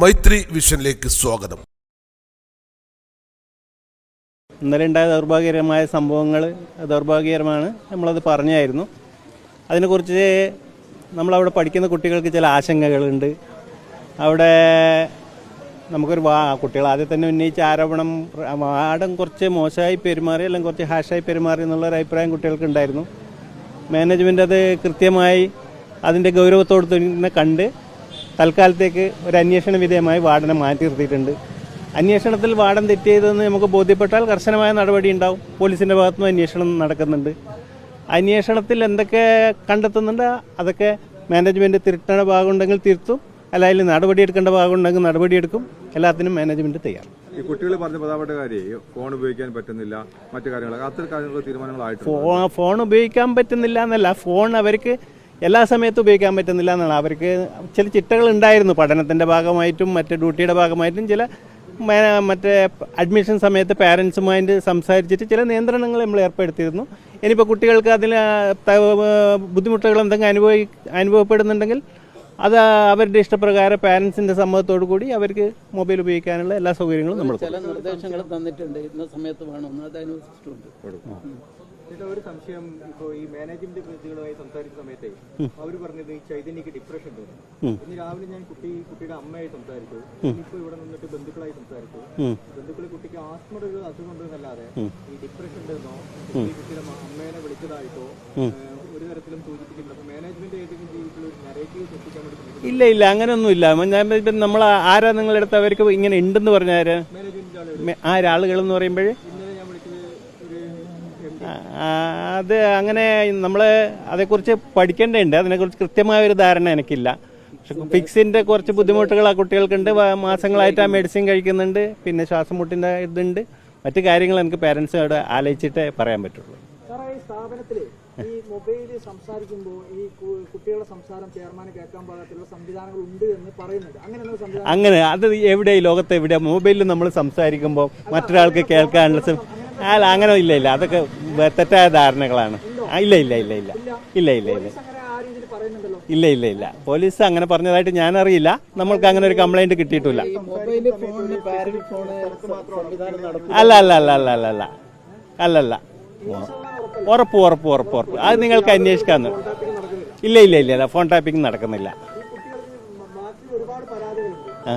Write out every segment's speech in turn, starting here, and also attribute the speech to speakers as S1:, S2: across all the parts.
S1: മൈത്രി വിഷനിലേക്ക് സ്വാഗതം.
S2: ഇന്നലെ ഉണ്ടായ ദൗർഭാഗ്യകരമായ സംഭവങ്ങൾ ദൗർഭാഗ്യകരമാണ് നമ്മളത് പറഞ്ഞായിരുന്നു. അതിനെക്കുറിച്ച് നമ്മളവിടെ പഠിക്കുന്ന കുട്ടികൾക്ക് ചില ആശങ്കകളുണ്ട്. അവിടെ നമുക്കൊരു വാ കുട്ടികൾ ആദ്യം തന്നെ ഉന്നയിച്ച ആരോപണം വാടം കുറച്ച് മോശമായി പെരുമാറി അല്ലെങ്കിൽ കുറച്ച് ഹാഷായി പെരുമാറി എന്നുള്ളൊരു അഭിപ്രായം കുട്ടികൾക്ക് ഉണ്ടായിരുന്നു. മാനേജ്മെന്റ് അത് കൃത്യമായി അതിന്റെ ഗൗരവത്തോട് തന്നെ കണ്ട് തൽക്കാലത്തേക്ക് ഒരു അന്വേഷണ വിധേയമായി വാർഡനെ മാറ്റി നിർത്തിയിട്ടുണ്ട്. അന്വേഷണത്തിൽ വാർഡൻ തെറ്റിയതെന്ന് നമുക്ക് ബോധ്യപ്പെട്ടാൽ കർശനമായ നടപടി ഉണ്ടാവും. പോലീസിന്റെ ഭാഗത്തുനിന്ന് അന്വേഷണം നടക്കുന്നുണ്ട്. അന്വേഷണത്തിൽ എന്തൊക്കെ കണ്ടെത്തുന്നുണ്ട് അതൊക്കെ മാനേജ്മെന്റ് തിരുത്തേണ്ട ഭാഗമുണ്ടെങ്കിൽ തിരുത്തും. അല്ലെങ്കിൽ നടപടി എടുക്കേണ്ട ഭാഗമുണ്ടെങ്കിൽ നടപടി എടുക്കും എല്ലാത്തിനും മാനേജ്മെന്റ് തയ്യാർ.
S3: ഈ കുട്ടികൾ പറഞ്ഞ പ്രധാനപ്പെട്ട കാര്യം ഫോൺ ഉപയോഗിക്കാൻ പറ്റുന്നില്ല മറ്റു കാര്യങ്ങൾ അത്തരം കാര്യങ്ങൾ
S2: തീരുമാനങ്ങളായിട്ട് ഫോൺ ഉപയോഗിക്കാൻ പറ്റുന്നില്ല എന്നല്ല. ഫോൺ അവർക്ക് എല്ലാ സമയത്തും ഉപയോഗിക്കാൻ പറ്റുന്നില്ല എന്നാണ്. അവർക്ക് ചില ചിട്ടകൾ ഉണ്ടായിരുന്നു. പഠനത്തിന്റെ ഭാഗമായിട്ടും മറ്റേ ഡ്യൂട്ടിയുടെ ഭാഗമായിട്ടും ചില മറ്റേ അഡ്മിഷൻ സമയത്ത് പാരൻസുമായിട്ട് സംസാരിച്ചിട്ട് ചില നിയന്ത്രണങ്ങൾ നമ്മൾ ഏർപ്പെടുത്തിയിരുന്നു. ഇനിയിപ്പോൾ കുട്ടികൾക്ക് അതിൽ ബുദ്ധിമുട്ടുകൾ എന്തെങ്കിലും അനുഭവി അനുഭവപ്പെടുന്നുണ്ടെങ്കിൽ അത് അവരുടെ ഇഷ്ടപ്രകാരം പാരൻസിന്റെ സമ്മതത്തോടു കൂടി അവർക്ക് മൊബൈൽ ഉപയോഗിക്കാനുള്ള എല്ലാ സൗകര്യങ്ങളും നമ്മൾ.
S4: ചില നിർദ്ദേശങ്ങൾ തന്നിട്ടുണ്ട്. ഇന്ന സമയത്ത് വേണമെന്ന് അത് അനുവദിച്ചിട്ടുണ്ട്
S5: ചേട്ടാ ഒരു സംശയം. ഇപ്പോ ഈ മാനേജ്മെന്റ് പ്രതികളുമായി സംസാരിച്ച സമയത്തെ അവർ പറഞ്ഞത് ഈ ചൈതന്യക്ക് ഡിപ്രഷൻ തോന്നി. ഇന്ന് രാവിലെ ഞാൻ കുട്ടി കുട്ടിയുടെ അമ്മയായി സംസാരിച്ചു. ഇപ്പൊ ഇവിടെ നിന്നിട്ട് ബന്ധുക്കളായി സംസാരിച്ചു. ബന്ധുക്കളെ കുട്ടിക്ക് ആസ്മയുടെ ഒരു അസുഖം ഉണ്ടെന്നല്ലാതെ ഈ ഡിപ്രഷൻ ഉണ്ടെന്നോ ഈ കുട്ടിയുടെ അമ്മേനെ വിളിച്ചതായിട്ടോ? ഒരു തരത്തിലും സൂചിപ്പിക്കുന്നില്ല. അപ്പൊ മാനേജ്മെന്റ് ഏതെങ്കിലും രീതിയിലുള്ള ഒരു നരേറ്റീവ് സൃഷ്ടിക്കാൻ വേണ്ടി
S2: ഇല്ല ഇല്ല. അങ്ങനെയൊന്നും ഇല്ല ഇപ്പം നമ്മൾ ആരാ നിങ്ങളെടുത്ത് അവർക്ക് ഇങ്ങനെ ഉണ്ടെന്ന് പറഞ്ഞ ആരാ
S5: ആ ആളുകൾ
S2: ആരാളുകൾ എന്ന് പറയുമ്പോൾ
S5: ഇന്നലെ ഞാൻ വിളിച്ചത് ഒരു എം ഡി
S2: അത് അങ്ങനെ നമ്മൾ അതേക്കുറിച്ച് പഠിക്കേണ്ടതുണ്ട്. അതിനെക്കുറിച്ച് കൃത്യമായ ഒരു ധാരണ എനിക്കില്ല. പക്ഷെ ഫിക്സിന്റെ കുറച്ച് ബുദ്ധിമുട്ടുകൾ ആ കുട്ടികൾക്കുണ്ട്. മാസങ്ങളായിട്ട് ആ മെഡിസിൻ കഴിക്കുന്നുണ്ട്. പിന്നെ ശ്വാസം മുട്ടിന്റെ ഇതുണ്ട്. മറ്റു കാര്യങ്ങൾ എനിക്ക് പേരൻസിനോട് ആലോചിച്ചിട്ടേ പറയാൻ പറ്റുള്ളൂ.
S5: സ്ഥാപനത്തിൽ ഈ മൊബൈലിൽ സംസാരിക്കുമ്പോൾ ഈ കുട്ടികളുടെ സംസാരം ചെയർമാന് കേൾക്കാൻ പാടാത്തുള്ള സംവിധാനങ്ങൾ ഉണ്ട് എന്ന് പറയുന്നുണ്ട്. അങ്ങനെ
S2: അങ്ങനെ അത് എവിടെ ഈ ലോകത്ത് എവിടെ മൊബൈലിൽ നമ്മൾ സംസാരിക്കുമ്പോൾ മറ്റൊരാൾക്ക് കേൾക്കാനുള്ള അല്ല അങ്ങനെ ഇല്ല ഇല്ല. അതൊക്കെ തെറ്റായ ധാരണകളാണ്. ഇല്ല ഇല്ല ഇല്ല ഇല്ല. ഇല്ല ഇല്ല ഇല്ല. ഇല്ല ഇല്ല ഇല്ല. പോലീസ് അങ്ങനെ പറഞ്ഞതായിട്ട് ഞാൻ അറിയില്ല നമ്മൾക്ക് അങ്ങനെ ഒരു കംപ്ലൈന്റ് കിട്ടിയിട്ടില്ല.
S4: അല്ല
S2: അല്ല അല്ല അല്ല അല്ല അല്ല. അല്ല അല്ലല്ല ഉറപ്പ് ഉറപ്പ് ഉറപ്പ് ഉറപ്പ്. അത് നിങ്ങൾക്ക് അന്വേഷിക്കാന്ന്. ഇല്ല ഇല്ല ഇല്ല. ഫോൺ ടാപ്പിംഗ് നടക്കുന്നില്ല. ആ.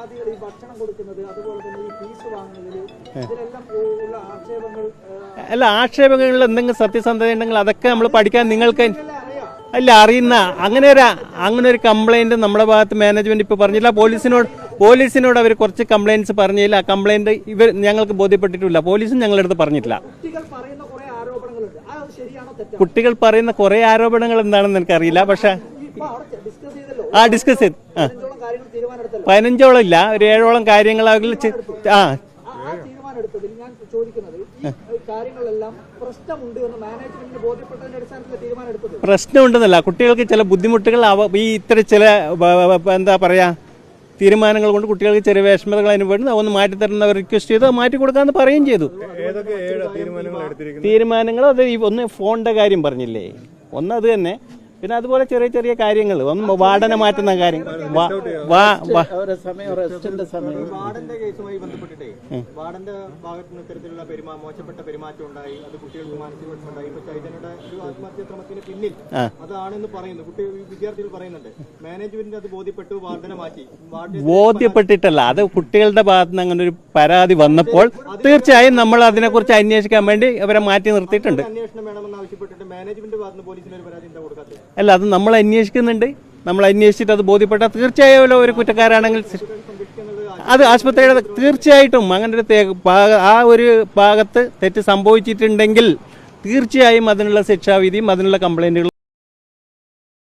S5: പരാതികൾ ഈ ഭക്ഷണം കൊടുക്കുന്നത് അതുപോലെ തന്നെ ഈ ഫീസ് വാങ്ങുന്നതിൽ ഇതിലെല്ലാം ഉള്ള ആക്ഷേപങ്ങൾ
S2: അല്ല ആക്ഷേപങ്ങളിൽ എന്തെങ്കിലും സത്യസന്ധത ഉണ്ടെങ്കിൽ അതൊക്കെ നമ്മൾ പഠിക്കാൻ നിങ്ങൾക്ക് അല്ല അറിയുന്ന അങ്ങനെ ഒരു അങ്ങനെ ഒരു കംപ്ലൈന്റ് നമ്മുടെ ഭാഗത്ത് മാനേജ്മെന്റ് ഇപ്പോൾ പറഞ്ഞില്ല. പോലീസിനോട് പോലീസിനോട് അവർ കുറച്ച് കംപ്ലൈന്റ്സ് പറഞ്ഞില്ല. ആ കംപ്ലൈന്റ് ഇവർ ഞങ്ങൾക്ക് ബോധ്യപ്പെട്ടിട്ടില്ല. പോലീസും ഞങ്ങളുടെ അടുത്ത് പറഞ്ഞിട്ടില്ല.
S5: കുട്ടികൾ പറയുന്ന കുറെ
S2: ആരോപണങ്ങൾ എന്താണെന്ന് എനിക്കറിയില്ല. പക്ഷേ
S5: ഇപ്പൊ
S2: ആ ഡിസ്കസ് ചെയ്ത് ആ.
S5: പതിനഞ്ചോളം
S2: ഇല്ല ഒരു ഏഴോളം കാര്യങ്ങൾ ആ.
S5: തീരുമാനമെടുത്തതിൽ ഞാൻ ചോദിക്കുന്നത് ഈ കാര്യങ്ങളെല്ലാം പ്രശ്നമുണ്ട് എന്ന് മാനേജ്മെന്റിന് ബോധ്യപ്പെട്ടതിന്റെ അടിസ്ഥാനത്തിൽ തീരുമാനം എടുത്തത്
S2: പ്രശ്നമുണ്ടെന്നല്ല കുട്ടികൾക്ക് ചില ബുദ്ധിമുട്ടുകൾ ഈ ഇത്ര ചില എന്താ പറയാ തീരുമാനങ്ങൾ കൊണ്ട് കുട്ടികൾക്ക് ചെറിയ വിഷമതകൾ അനുഭവപ്പെടുന്നു അതൊന്ന് മാറ്റി തരുന്ന റിക്വസ്റ്റ് ചെയ്ത് മാറ്റി കൊടുക്കാന്ന് പറയുകയും ചെയ്തു.
S3: തീരുമാനങ്ങൾ
S2: അത് ഈ ഒന്ന് ഫോണിന്റെ കാര്യം പറഞ്ഞില്ലേ? ഒന്ന് അത് തന്നെ പിന്നെ അതുപോലെ ചെറിയ ചെറിയ കാര്യങ്ങൾ. ഒന്ന് വാടന മാറ്റുന്ന കാര്യം.
S5: വാർഡനെ
S2: ബോധ്യപ്പെട്ടിട്ടല്ല. അത് കുട്ടികളുടെ ഭാഗത്ത് നിന്ന് അങ്ങനെ ഒരു പരാതി വന്നപ്പോൾ തീർച്ചയായും നമ്മൾ അതിനെക്കുറിച്ച് അന്വേഷിക്കാൻ വേണ്ടി അവരെ മാറ്റി നിർത്തിയിട്ടുണ്ട്.
S5: അന്വേഷണം വേണമെന്ന് ആവശ്യപ്പെട്ടിട്ട്
S2: അല്ല അത് നമ്മൾ അന്വേഷിക്കുന്നുണ്ട്. നമ്മൾ അന്വേഷിച്ചിട്ട് അത് ബോധ്യപ്പെട്ടാൽ തീർച്ചയായും ഒരു കുറ്റക്കാരാണെങ്കിൽ അത് ആശുപത്രിയുടെ തീർച്ചയായിട്ടും അങ്ങനെ ഒരു ആ ഒരു ഭാഗത്ത് തെറ്റ് സംഭവിച്ചിട്ടുണ്ടെങ്കിൽ തീർച്ചയായും അതിനുള്ള ശിക്ഷാവിധിയും അതിനുള്ള കംപ്ലൈന്റുകളും